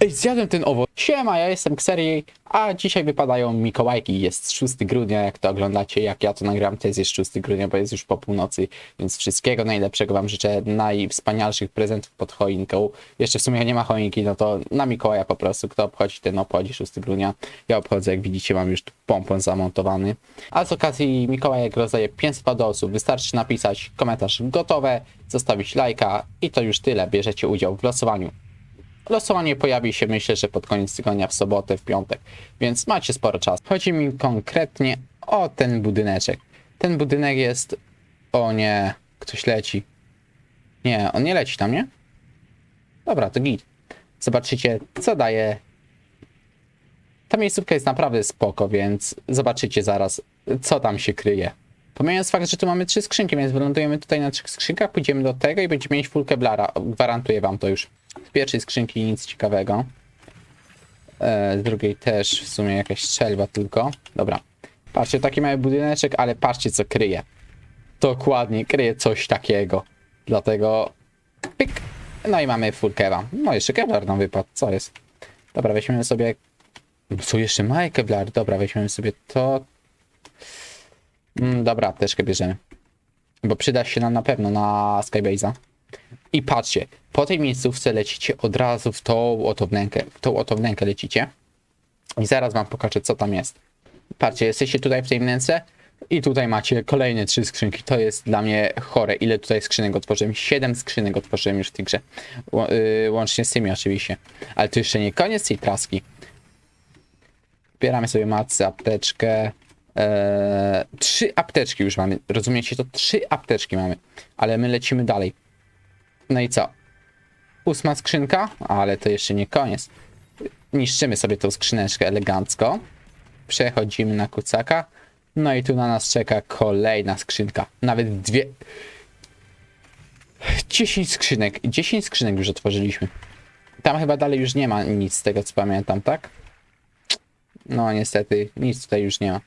Ej, zjadłem ten owoc. Siema, ja jestem Xerii, a dzisiaj wypadają Mikołajki. Jest 6 grudnia, jak to oglądacie, jak ja to nagram, to jest już 6 grudnia, bo jest już po północy, więc wszystkiego najlepszego wam życzę, najwspanialszych prezentów pod choinką. Jeszcze w sumie nie ma choinki, no to na Mikołaja po prostu, kto obchodzi, ten obchodzi 6 grudnia. Ja obchodzę, jak widzicie, mam już tu pompon zamontowany. A z okazji Mikołajek rozdaje 500 do osób, wystarczy napisać komentarz gotowe, zostawić lajka i to już tyle, bierzecie udział w losowaniu. Losowanie pojawi się myślę, że pod koniec tygodnia w sobotę, w piątek, więc macie sporo czasu. Chodzi mi konkretnie o ten budyneczek. Ten budynek jest... O nie, ktoś leci. Nie, on nie leci tam, nie? Dobra, to git. Zobaczycie, co daje... Ta miejscówka jest naprawdę spoko, więc zobaczycie zaraz, co tam się kryje. Pomijając fakt, że tu mamy trzy skrzynki, więc wylądujemy tutaj na trzech skrzynkach, pójdziemy do tego i będziemy mieć full keblara. Gwarantuję wam to już. Z pierwszej skrzynki nic ciekawego. E, z drugiej też w sumie jakaś strzelba tylko. Dobra. Patrzcie, taki mały budyneczek, ale patrzcie co kryje. Dokładnie, kryje coś takiego. Dlatego. No i mamy full keba. No jeszcze kevlar nam wypadł. Co jest? Dobra, weźmiemy sobie... Co jeszcze ma kevlar? Dobra, weźmiemy sobie to. Mm, dobra, apteczkę bierzemy. Bo przyda się nam na pewno na Skybase'a. I patrzcie, po tej miejscówce lecicie od razu w tą oto wnękę. W tą oto wnękę lecicie. I zaraz wam pokażę, co tam jest. Patrzcie, jesteście tutaj w tej wnęce i tutaj macie kolejne trzy skrzynki. To jest dla mnie chore. Ile tutaj skrzynek otworzyłem? Siedem skrzynek otworzyłem już w tej grze. Ło- yy, łącznie z tymi oczywiście. Ale to jeszcze nie koniec tej traski. Zbieramy sobie macy, apteczkę. Eee, trzy apteczki już mamy. Rozumiecie? To trzy apteczki mamy. Ale my lecimy dalej. No i co? Ósma skrzynka, ale to jeszcze nie koniec. Niszczymy sobie tą skrzyneczkę elegancko. Przechodzimy na kucaka. No i tu na nas czeka kolejna skrzynka. Nawet dwie. 10 skrzynek. 10 skrzynek już otworzyliśmy. Tam chyba dalej już nie ma nic z tego co pamiętam, tak? No niestety, nic tutaj już nie ma.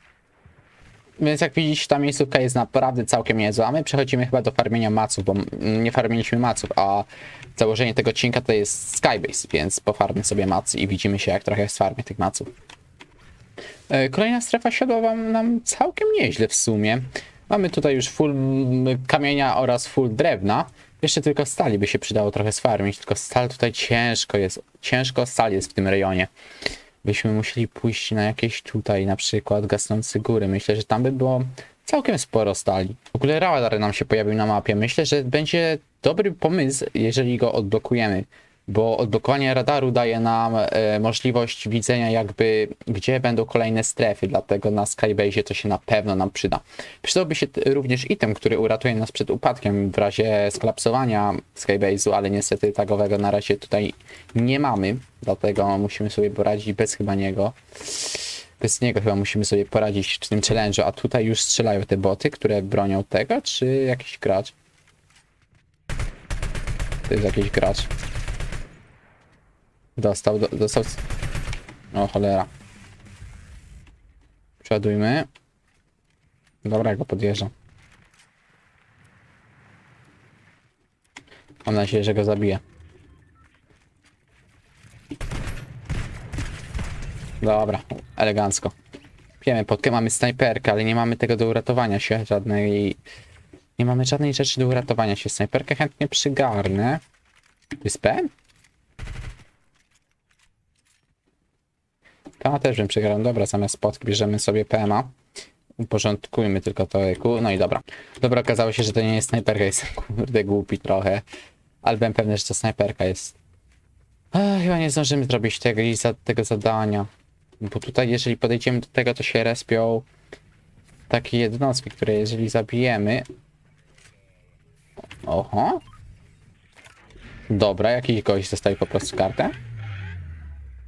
Więc jak widzicie, ta miejscówka jest naprawdę całkiem niezła. My przechodzimy chyba do farmienia maców, bo nie farmiliśmy maców, a założenie tego odcinka to jest Skybase, więc pofarmy sobie macy i widzimy się jak trochę sfarmię tych maców. E, Kolejna strefa siadła wam nam całkiem nieźle w sumie. Mamy tutaj już full kamienia oraz full drewna. Jeszcze tylko stali by się przydało trochę sfarmić, tylko stal tutaj ciężko jest. Ciężko stal jest w tym rejonie byśmy musieli pójść na jakieś tutaj, na przykład gasnące góry. Myślę, że tam by było całkiem sporo stali. W ogóle radar nam się pojawił na mapie. Myślę, że będzie dobry pomysł, jeżeli go odblokujemy, bo odblokowanie radaru daje nam e, możliwość widzenia jakby, gdzie będą kolejne strefy, dlatego na Skybase to się na pewno nam przyda. Przydałby się również item, który uratuje nas przed upadkiem w razie skolapsowania Skybase'u, ale niestety tagowego na razie tutaj nie mamy, dlatego musimy sobie poradzić bez chyba niego. Bez niego chyba musimy sobie poradzić w tym challenge'u, a tutaj już strzelają te boty, które bronią tego, czy jakiś gracz? To jest jakiś gracz. Dostał, do, dostał... O cholera. Przeładujmy. Dobra, go podjeżdżam. Mam nadzieję, że go zabiję. Dobra, elegancko. Wiemy, podkę mamy snajperkę, ale nie mamy tego do uratowania się, żadnej... Nie mamy żadnej rzeczy do uratowania się. Snajperkę chętnie przygarnę. To? PMA też bym przygarnął. Dobra, zamiast spotki bierzemy sobie PMA. Uporządkujmy tylko to eku. No i dobra. Dobra, okazało się, że to nie jest snajperka. Jest kurde głupi trochę. Ale byłem pewny, że to snajperka jest. Chyba nie zdążymy zrobić tego, tego zadania. Bo tutaj, jeżeli podejdziemy do tego, to się respią takie jednostki, które jeżeli zabijemy... Oho. Dobra, jakiś gość zostawi po prostu kartę.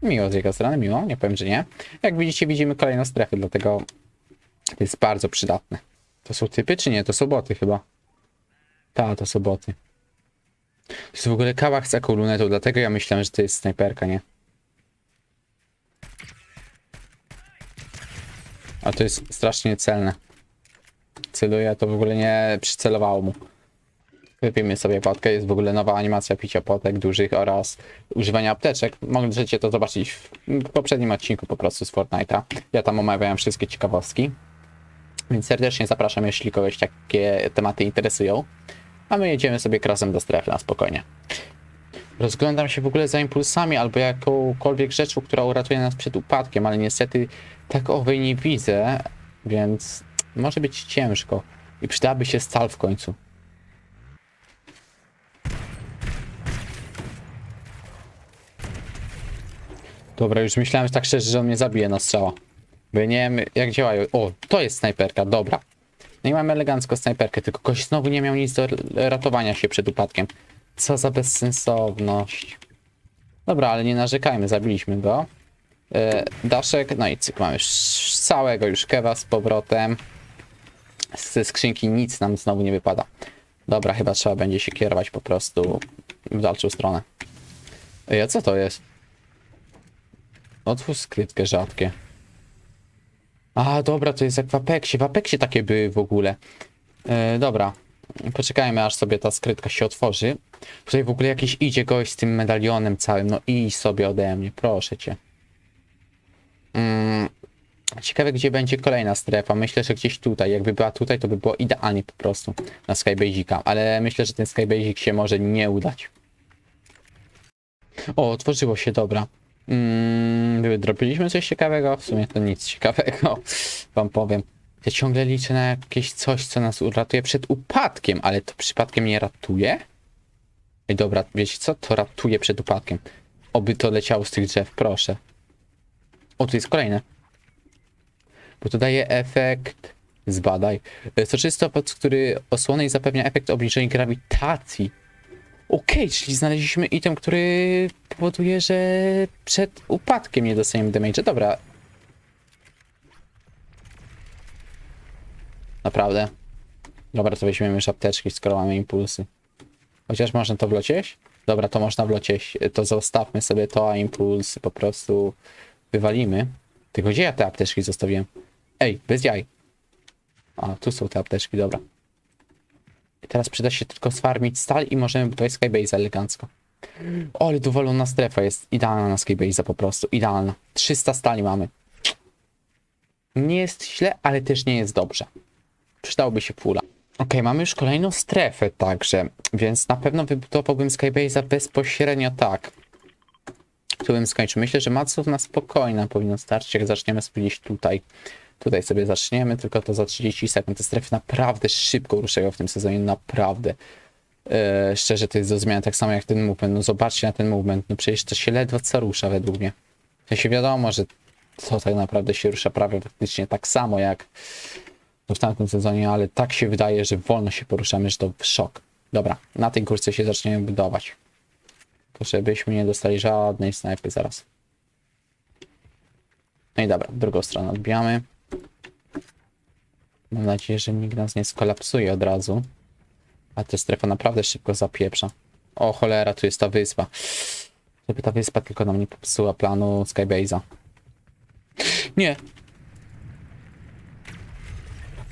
Miło z jego strony, miło, nie powiem, że nie. Jak widzicie, widzimy kolejną strefę, dlatego to jest bardzo przydatne. To są typy, czy nie? To są boty chyba. Ta, to są boty. To jest w ogóle kałach z taką lunetą, dlatego ja myślałem, że to jest snajperka, nie? A to jest strasznie celne. Celuje, to w ogóle nie przycelowało mu. Wypijmy sobie potkę, jest w ogóle nowa animacja picia potek dużych oraz używania apteczek. Możecie to zobaczyć w poprzednim odcinku po prostu z Fortnite'a. Ja tam omawiałem wszystkie ciekawostki. Więc serdecznie zapraszam, jeśli kogoś takie tematy interesują. A my jedziemy sobie krasem do strefy na spokojnie. Rozglądam się w ogóle za impulsami albo jakąkolwiek rzeczą, która uratuje nas przed upadkiem, ale niestety tak owej nie widzę, więc może być ciężko. I przydałaby się stal w końcu. Dobra, już myślałem że tak szczerze, że on mnie zabije na strzała. Bo ja nie wiem jak działają. O, to jest snajperka, dobra. No i mamy elegancko snajperkę, tylko gość znowu nie miał nic do ratowania się przed upadkiem. Co za bezsensowność. Dobra, ale nie narzekajmy, zabiliśmy go. E, daszek, no i cyk, mamy całego już kewa z powrotem. Ze skrzynki nic nam znowu nie wypada. Dobra, chyba trzeba będzie się kierować po prostu w dalszą stronę. Ej, a co to jest? Otwórz skrytkę rzadkie. A, dobra, to jest jak w Apexie. W Apexie takie były w ogóle. E, dobra. Poczekajmy, aż sobie ta skrytka się otworzy. Tutaj w ogóle jakiś idzie gość z tym medalionem całym. No idź sobie ode mnie, proszę cię. Mm, ciekawe, gdzie będzie kolejna strefa. Myślę, że gdzieś tutaj. Jakby była tutaj, to by było idealnie po prostu na Skybasika. Ale myślę, że ten Skybasic się może nie udać. O, otworzyło się, dobra. Mm, wydropiliśmy coś ciekawego? W sumie to nic ciekawego, wam powiem. Ja ciągle liczę na jakieś coś, co nas uratuje przed upadkiem, ale to przypadkiem nie ratuje? Ej, dobra, wiecie co? To ratuje przed upadkiem. Oby to leciało z tych drzew, proszę. O, tu jest kolejne. Bo to daje efekt... Zbadaj. Soczysty owoc, który osłony i zapewnia efekt obniżenia grawitacji. Okej, czyli znaleźliśmy item, który powoduje, że przed upadkiem nie dostaniemy damage. Dobra. Naprawdę. Dobra, to weźmiemy już apteczki, skoro mamy impulsy. Chociaż można to wlecieć? Dobra, to można wlecieć. To zostawmy sobie to, a impulsy po prostu wywalimy. Tylko gdzie ja te apteczki zostawiłem? Ej, bez jaj. A, tu są te apteczki, dobra. Teraz przyda się tylko sfarmić stal i możemy budować skybase elegancko. O, ale dowolona strefa jest idealna na skybase po prostu. Idealna. 300 stali mamy. Nie jest źle, ale też nie jest dobrze. Przydałoby się pula. Ok, mamy już kolejną strefę także, więc na pewno wybudowałbym Skybase'a bezpośrednio tak. Tu bym skończył. Myślę, że Matsów na spokojna powinno starczyć, jak zaczniemy gdzieś tutaj. Tutaj sobie zaczniemy, tylko to za 30 sekund. Te strefy naprawdę szybko ruszają w tym sezonie, naprawdę. Eee, szczerze, to jest do zmiany tak samo jak ten movement. No zobaczcie na ten movement, no przecież to się ledwo co rusza według mnie. W sensie wiadomo, że to tak naprawdę się rusza prawie faktycznie tak samo jak w tamtym sezonie, ale tak się wydaje, że wolno się poruszamy, że to szok. Dobra, na tej górce się zaczniemy budować. To żebyśmy nie dostali żadnej snajpy zaraz. No i dobra, drugą stronę odbijamy. Mam nadzieję, że nikt nas nie skolapsuje od razu. A ta strefa naprawdę szybko zapieprza. O cholera, tu jest ta wyspa. Żeby ta wyspa tylko nam nie popsuła planu Skybase'a. Nie.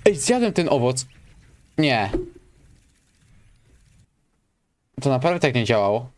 Ej, zjadłem ten owoc. Nie. To naprawdę tak nie działało.